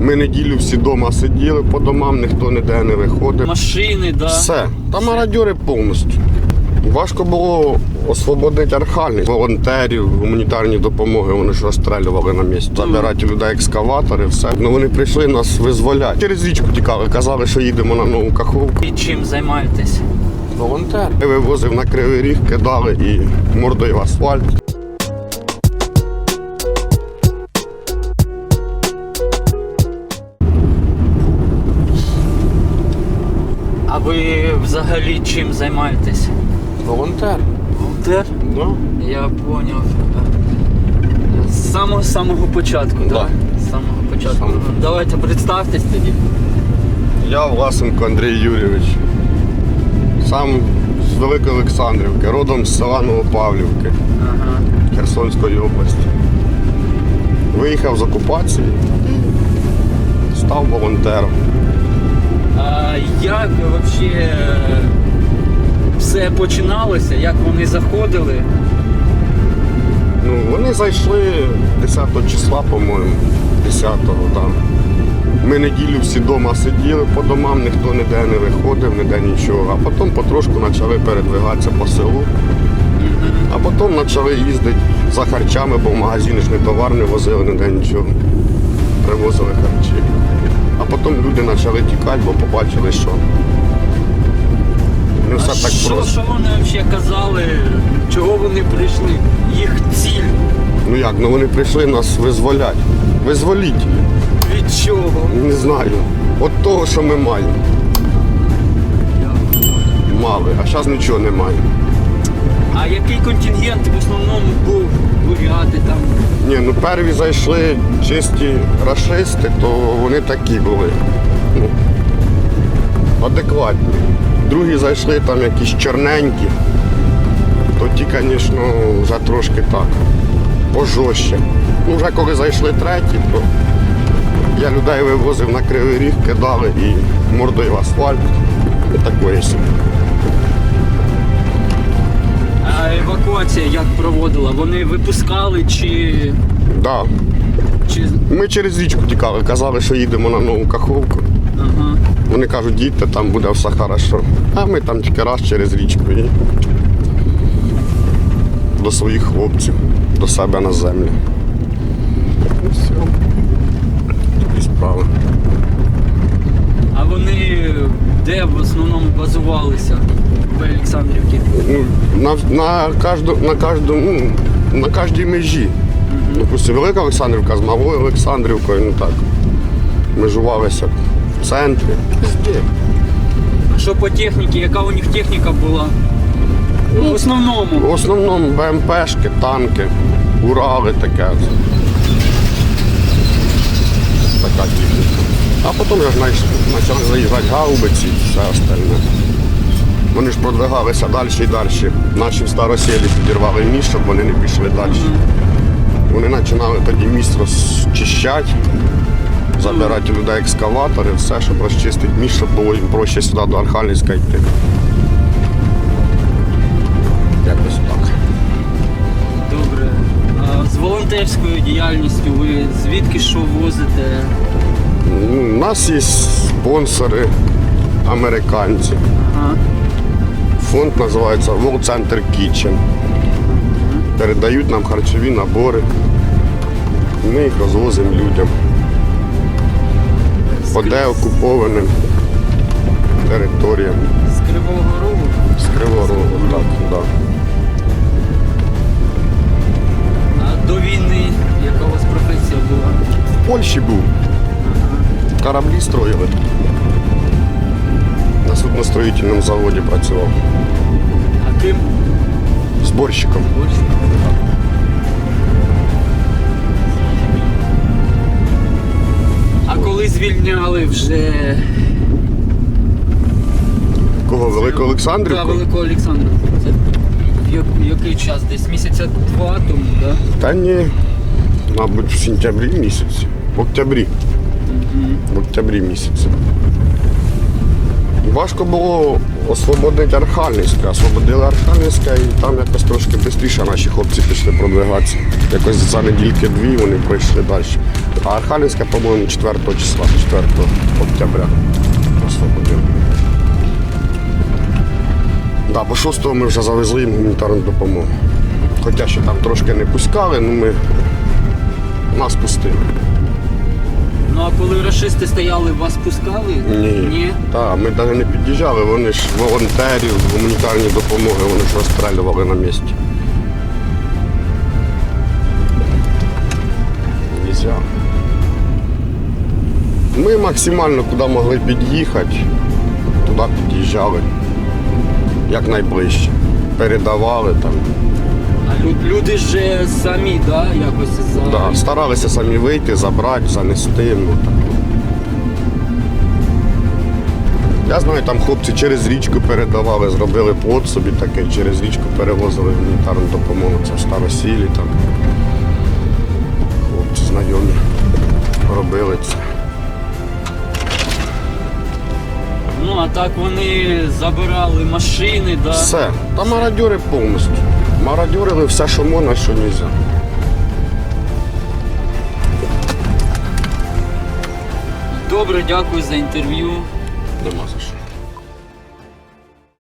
Ми неділю всі вдома сиділи по домам, ніхто ніде не виходив. Машини, да. Все, там мародьори повністю. Важко було освободити архальних волонтерів, гуманітарні допомоги, вони ж розстрелювали на місці. Забирати людей екскаватори, все. Ну вони прийшли нас визволяти. Через річку тікали, казали, що їдемо на нову каховку. І чим займаєтесь? Волонтер. Вивозив на кривий ріг, кидали і мордою в асфальт. Ви взагалі чим займаєтесь? Волонтер? Волонтер? Да. Я поняв. З самого самого початку, Да. так? З самого початку. Ну, Давайте представтесь тоді. Я Власенко Андрій Юрійович. Сам з Великої Олександрівки, родом з села Новопавлівки Ага. Херсонської області. Виїхав з окупації, став волонтером. Як взагалі все починалося? Як вони заходили? Ну, вони зайшли 10 числа, по-моєму, 10-го там. Ми неділю всі вдома сиділи по домам, ніхто ніде не виходив, ніде нічого. А потім потрошку почали передвигатися по селу. А потім почали їздити за харчами, бо в магазини ж не товар не возили, ніде нічого. Привозили харчі. А потім люди почали тікати, бо побачили, що не А так що, просто. що вони взагалі казали? Чого вони прийшли? Їх ціль Ну як, ну вони прийшли нас визволяти. Визволіть. від чого? Не знаю. От того, що ми маємо. Мали, а зараз нічого немає. А який контингент в основному був? Буряти там. Ні, ну перві зайшли чисті рашисти, то вони такі були. Ну, адекватні. Другі зайшли там якісь чорненькі, то ті, звісно, вже трошки так, пожорстче. Ну, вже коли зайшли треті, то я людей вивозив на кривий ріг, кидали і мордою в асфальт. І такої собі. Евакуація як проводила? Вони випускали чи. Да. чи... Ми через річку тікали, казали, що їдемо на нову каховку. Ага. Вони кажуть, їдьте, там буде все хорошо. А ми там тільки раз через річку і до своїх хлопців, до себе на землю. І все. Такі справи. А вони де в основному базувалися в Олександрівці? Ну, на, на, кожну, на, кожну, ну, на кожній межі. Допустим, Велика Олександрівка з Малою Олександрівкою, ну так. Межувалися в центрі. А що по техніці? Яка у них техніка була? Ну, в основному. В основному БМПшки, танки, Урали таке. Така техніка. А потім я знаєш, почали заїжджати гаубиці і все остальне. Вони ж продвигалися далі і далі. Наші в староселі підірвали міст, щоб вони не пішли далі. Вони починали тоді міст розчищати, забирати людей екскаватори, все, щоб розчистити міст, щоб було їм проще сюди до Архангельська йти. Якось так. Добре. А з волонтерською діяльністю ви звідки що возите? Ну, У нас є спонсори американці. Ага. Фонд називається World Center Kitchen. Передають нам харчові набори. Ми їх розвозимо людям. По деокупованим територіям. З Кривого Рогу? З Кривого Рогу, так, да. А до війни яка у вас професія була? В Польщі був. Кораблі строїли. Судностроїтельному заводі працював. А ким? Зборщиком. А коли звільняли вже Кого? Велику Олександрівку? Велику Олександрівку. Це який час? Десь місяця два тому, так? Да? Та ні, мабуть, в сентябрі місяці. В октябрі. В октябрі місяці. Важко було освободити Архангельське. Освободили Архангельське і там якось трошки швидше наші хлопці пішли продвигатися. Якось за недільки дві вони пройшли далі. А Архангельська, по-моєму, 4 числа, 4 октября освободили. Да, бо 6 ми вже завезли їм гуманітарну допомогу. Хоча ще там трошки не пускали, ну ми нас пустили. Ну а коли рашисти стояли, вас пускали? Ні. Ні. Так, ми навіть не під'їжджали, вони ж волонтерів, гуманітарні допомоги, вони ж розстрілювали на місці. Нельзя. Ми максимально куди могли під'їхати, туди під'їжджали. Як найближче. Передавали там. А люди ж е, самі, да, якось за. Да, старалися самі вийти, забрати, занести. Ну, так. Я знаю, там хлопці через річку передавали, зробили плод собі такий, через річку перевозили гуманітарну допомогу. Це в Старосілі там. Хлопці знайомі робили це. Ну а так вони забирали машини, да. Все. Та мародьори повністю. Мародьорили все, що можна, що нельзя. Добре, дякую за інтерв'ю. Нема за що.